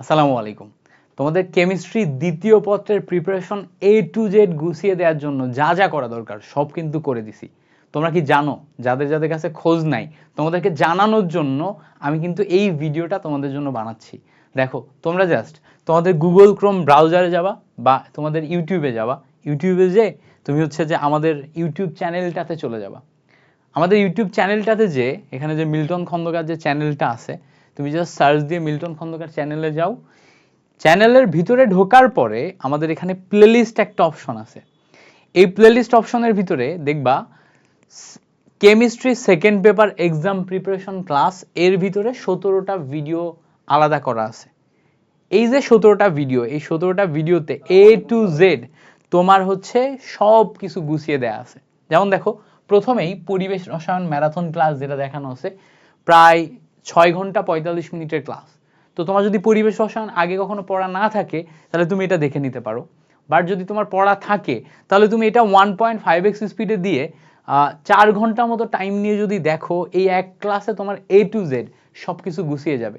আসসালামু আলাইকুম। তোমাদের কেমিস্ট্রি দ্বিতীয় পত্রের প্রিপারেশন এ টু জেড গুছিয়ে দেওয়ার জন্য যা যা করা দরকার, সব কিন্তু করে দিছি। তোমরা কি জানো? যাদের যাদের কাছে খোঁজ নাই, তোমাদেরকে জানানোর জন্য আমি কিন্তু এই ভিডিওটা তোমাদের জন্য বানাচ্ছি। দেখো, তোমরা জাস্ট তোমাদের গুগল ক্রোম ব্রাউজারে যাবা বা তোমাদের ইউটিউবে যাবা। ইউটিউবে যে তুমি হচ্ছে যে আমাদের ইউটিউব চ্যানেলটাতে চলে যাবা। আমাদের ইউটিউব চ্যানেলটাতে যে, এখানে যে মিল্টন খন্দকার যে চ্যানেলটা আছে তুমি জাস্ট সার্চ দিয়ে মিল্টন খন্দকার চ্যানেলে যাও। চ্যানেলের ভিতরে ঢোকার পরে আমাদের এখানে প্লেলিস্ট একটা অপশন আছে। এই প্লেলিস্ট অপশনের ভিতরে দেখবা chemistry second paper exam preparation class এর ভিতরে সতেরোটা ভিডিও আলাদা করা আছে। এই যে সতেরোটা ভিডিও এই সতেরোটা ভিডিওতে এ টু জেড তোমার হচ্ছে সব কিছু গুছিয়ে দেয়া আছে। যেমন দেখো, প্রথমেই পরিবেশ রসায়ন ম্যারাথন ক্লাস যেটা দেখানো আছে, প্রায় ছয় ঘণ্টা পঁয়তাল্লিশ মিনিটের ক্লাস। তো তোমার যদি পরিবেশ রসায়ন আগে কখনো পড়া না থাকে, তাহলে তুমি এটা দেখে নিতে পারো। বাট যদি তোমার পড়া থাকে, তাহলে তুমি এটা ওয়ান পয়েন্ট ফাইভ এক্স স্পিডে দিয়ে চার ঘণ্টা মতো টাইম নিয়ে যদি দেখো, এই এক ক্লাসে তোমার এ টু জেড সব কিছু গুছিয়ে যাবে।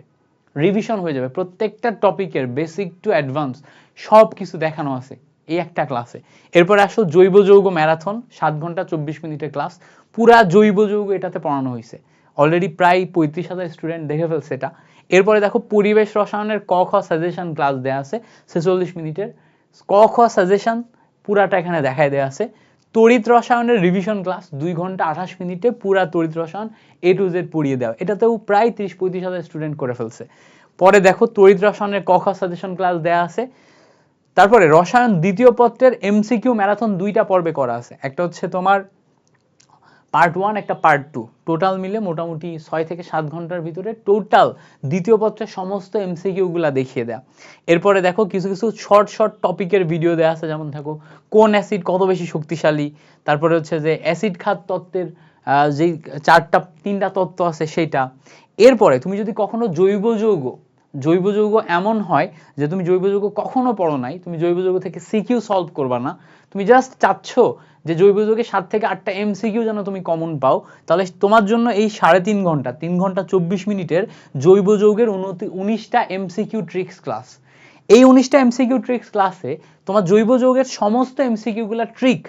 রিভিশন হয়ে যাবে। প্রত্যেকটা টপিকের বেসিক টু অ্যাডভান্স সব কিছু দেখানো আছে এই একটা ক্লাসে এরপর আসো জৈব যৌগ ম্যারাথন সাত ঘণ্টা চব্বিশ মিনিটের ক্লাস পুরা জৈব যৌগ এটাতে পড়ানো হয়েছে অলরেডি প্রায় পঁয়ত্রিশ হাজার স্টুডেন্ট দেখে ফেলছে এটা। এরপরে দেখো পরিবেশ রসায়নের ক, খ সাজেশন ক্লাস দেওয়া আছে, ছেচল্লিশ মিনিটের। ক, খ সাজেশন পুরাটা এখানে দেখায় দেওয়া আছে। তড়িৎ রসায়নের রিভিশন ক্লাস দুই ঘণ্টা আঠাশ মিনিটে পুরা তড়িৎ রসায়ন এ টু জেড পড়িয়ে দেওয়া। এটাতেও প্রায় তিরিশ, পঁয়ত্রিশ হাজার স্টুডেন্ট করে ফেলছে। পরে দেখো তড়িৎ রসায়নের ক, খ সাজেশন ক্লাস দেওয়া আছে। তারপরে রসায়ন দ্বিতীয় পত্রের এমসিকিউ ম্যারাথন দুইটা পর্বে করা আছে। একটা হচ্ছে তোমার পার্ট ওয়ান একটা পার্ট টু টোটাল মিলে মোটামুটি ছয় থেকে সাত ঘণ্টার ভিতরে টোটাল দ্বিতীয় পত্রের সমস্ত এমসিকিউগুলা দেখিয়ে দেয়া। এরপরে দেখো কিছু কিছু শর্ট শর্ট টপিকের ভিডিও দেওয়া আছে। যেমন দেখো, কোন অ্যাসিড কত বেশি শক্তিশালী? তারপরে হচ্ছে যে অ্যাসিড খাত তত্ত্বের যেই চারটা, তিনটা তত্ত্ব আছে সেইটা। এরপরে তুমি যদি কখনো জৈব যৌগ জৈব যৌগ এমন হয় যে তুমি জৈব যৌগ কখনো পড়ো নাই, তুমি জৈব যৌগ থেকে সিকিউ সলভ করবা না। তুমি জাস্ট চাচ্ছ যে জৈব যৌগে সাত থেকে আটটা এমসিকিউ যেন তুমি কমন পাও, তাহলে তোমার জন্য এই সাড়ে তিন ঘণ্টা তিন ঘণ্টা চব্বিশ মিনিটের জৈব যৌগের উনতি উনিশটা এমসিকিউ ট্রিক্স ক্লাস এই উনিশটা এমসিকিউ ট্রিক্স ক্লাসে তোমার জৈব যৌগের সমস্ত এমসিকিউগুলা ট্রিক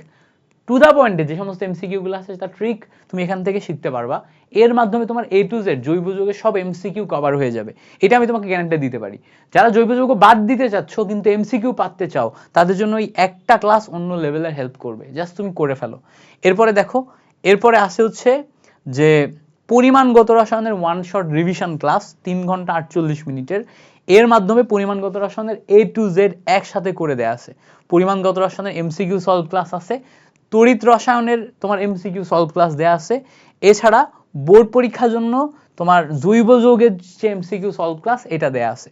টু দ্য পয়েন্টে যে সমস্ত এমসিকিউগুলো আছে, তার ট্রিক তুমি এখান থেকে শিখতে পারবা। এর মাধ্যমে তোমার এ টু জেড জৈব যৌগের সব এমসিকিউ কভার হয়ে যাবে। এটা আমি তোমাকে গ্যারান্টি দিতে পারি। যারা জৈব যৌগ বাদ দিতে চাচ্ছ, কিন্তু এমসিকিউ পাতে চাও, তাদের জন্য এই একটা ক্লাস অন্য লেভেলের হেল্প করবে। জাস্ট তুমি করে ফেলো। এরপরে দেখো, এরপরে আসে হচ্ছে যে পরিমাণগত রসায়নের ওয়ান শট রিভিশন ক্লাস তিন ঘণ্টা আটচল্লিশ মিনিটের। এর মাধ্যমে পরিমাণগত রসায়নের এ টু জেড একসাথে করে দেয়া আছে। পরিমাণগত রসায়নের এমসিকিউ সলভ ক্লাস আছে। তড়িৎ রসায়নের তোমার এমসিকিউ সলভ ক্লাস দেয়া আছে। এছাড়া বোর্ড পরীক্ষার জন্য তোমার জৈব যৌগের যে এমসিকিউ সলভ ক্লাস এটা দেয়া আছে।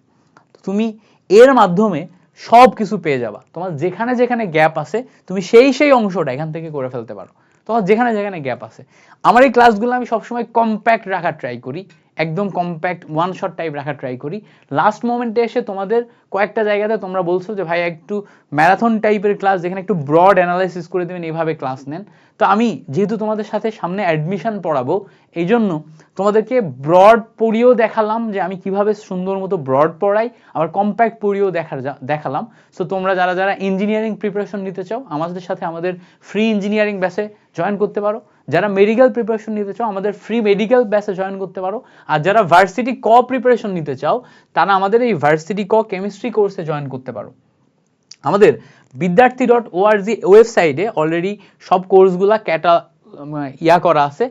তো তুমি এর মাধ্যমে সব কিছু পেয়ে যাবা। তোমার যেখানে যেখানে গ্যাপ আছে, তুমি সেই সেই অংশটা এখান থেকে করে ফেলতে পারো। তোমার যেখানে যেখানে গ্যাপ আছে। আমার এই ক্লাসগুলো আমি সবসময় কম্প্যাক্ট রাখার ট্রাই করি। একদম কম্প্যাক্ট ওয়ান শট টাইপ রাখার ট্রাই করি। লাস্ট মোমেন্টে এসে তোমাদের কয়েকটা জায়গাতে তোমরা বলছো যে, ভাই, একটু ম্যারাথন টাইপের ক্লাস যেখানে একটু ব্রড অ্যানালাইসিস করে দেবেন, এইভাবে ক্লাস নেন। তো আমি যেহেতু তোমাদের সাথে সামনে অ্যাডমিশন পড়াবো এই জন্য তোমাদেরকে ব্রড পড়িয়েও দেখালাম যে, আমি কীভাবে সুন্দর মতো ব্রড পড়াই। আবার কম্প্যাক্ট পড়িয়েও দেখার দেখালাম। সো তোমরা যারা যারা ইঞ্জিনিয়ারিং প্রিপারেশন নিতে চাও, আমাদের সাথে আমাদের ফ্রি ইঞ্জিনিয়ারিং ব্যাচে জয়েন করতে পারো। যারা মেডিকেল প্রিপারেশন নিতে চাও, আমাদের ফ্রি মেডিকেল ব্যাচে জয়েন করতে পারো। আর যারা ভার্সিটি ক প্রিপারেশন নিতে চাও, তারা আমাদের এই ভার্সিটি ক কেমিস্ট্রি কোর্সে জয়েন করতে পারো। আমাদের বিদ্যার্থী ডট ওআরজি ওয়েবসাইটে অলরেডি সব কোর্সগুলা ক্যাটা ইয়া করা আছে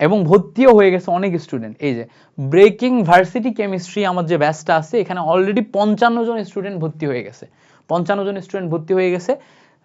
এবং ভর্তিও হয়ে গেছে অনেক স্টুডেন্ট এই যে ব্রেকিং ভার্সিটি কেমিস্ট্রি আমার যে ব্যাচটা আছে, এখানে অলরেডি পঞ্চান্ন জন স্টুডেন্ট ভর্তি হয়ে গেছে। পঞ্চান্ন জন স্টুডেন্ট ভর্তি হয়ে গেছে।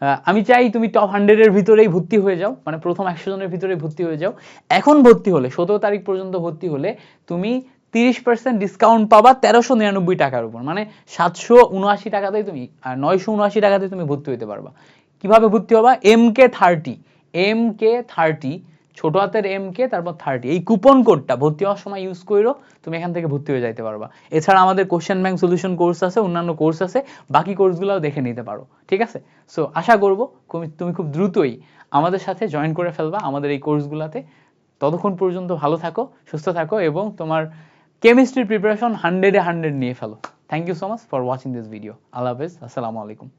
আমি চাই তুমি টপ হান্ড্রেডের ভিতরেই ভর্তি হয়ে যাও মানে প্রথম একশো জনের ভিতরেই ভর্তি হয়ে যাও। এখন ভর্তি হলে, সতেরো তারিখ পর্যন্ত ভর্তি হলে তুমি তিরিশ পার্সেন্ট ডিসকাউন্ট পাবা তেরোশো নিরানব্বই টাকার উপর। মানে সাতশো উনআশি টাকাতেই তুমি, আর নয়শো উনআশি টাকাতে তুমি ভর্তি হতে পারবা। কীভাবে ভর্তি হবা? M K thirty M K thirty ছোট হাতের এম কে তারপর থার্টি এই কুপন কোডটা ভর্তি হওয়ার সময় ইউজ করো তুমি এখান থেকে ভর্তি হয়ে যাইতে পারবা। এছাড়া আমাদের কোশ্চেন ব্যাংক সলিউশন কোর্স আছে, অন্যান্য কোর্স আছে, বাকি কোর্সগুলোও দেখে নিতে পারো, ঠিক আছে? সো আশা করব তুমি- খুব দ্রুতই আমাদের সাথে জয়েন করে ফেলবা আমাদের এই কোর্সগুলোতে ততক্ষণ পর্যন্ত ভালো থাকো, সুস্থ থাকো এবং তোমার কেমিস্ট্রির প্রিপারেশন হান্ড্রেডে হান্ড্রেড নিয়ে ফেলো। Thank you so much for watching this video আল্লাহ হাফেজ, আসসালামু আলাইকুম।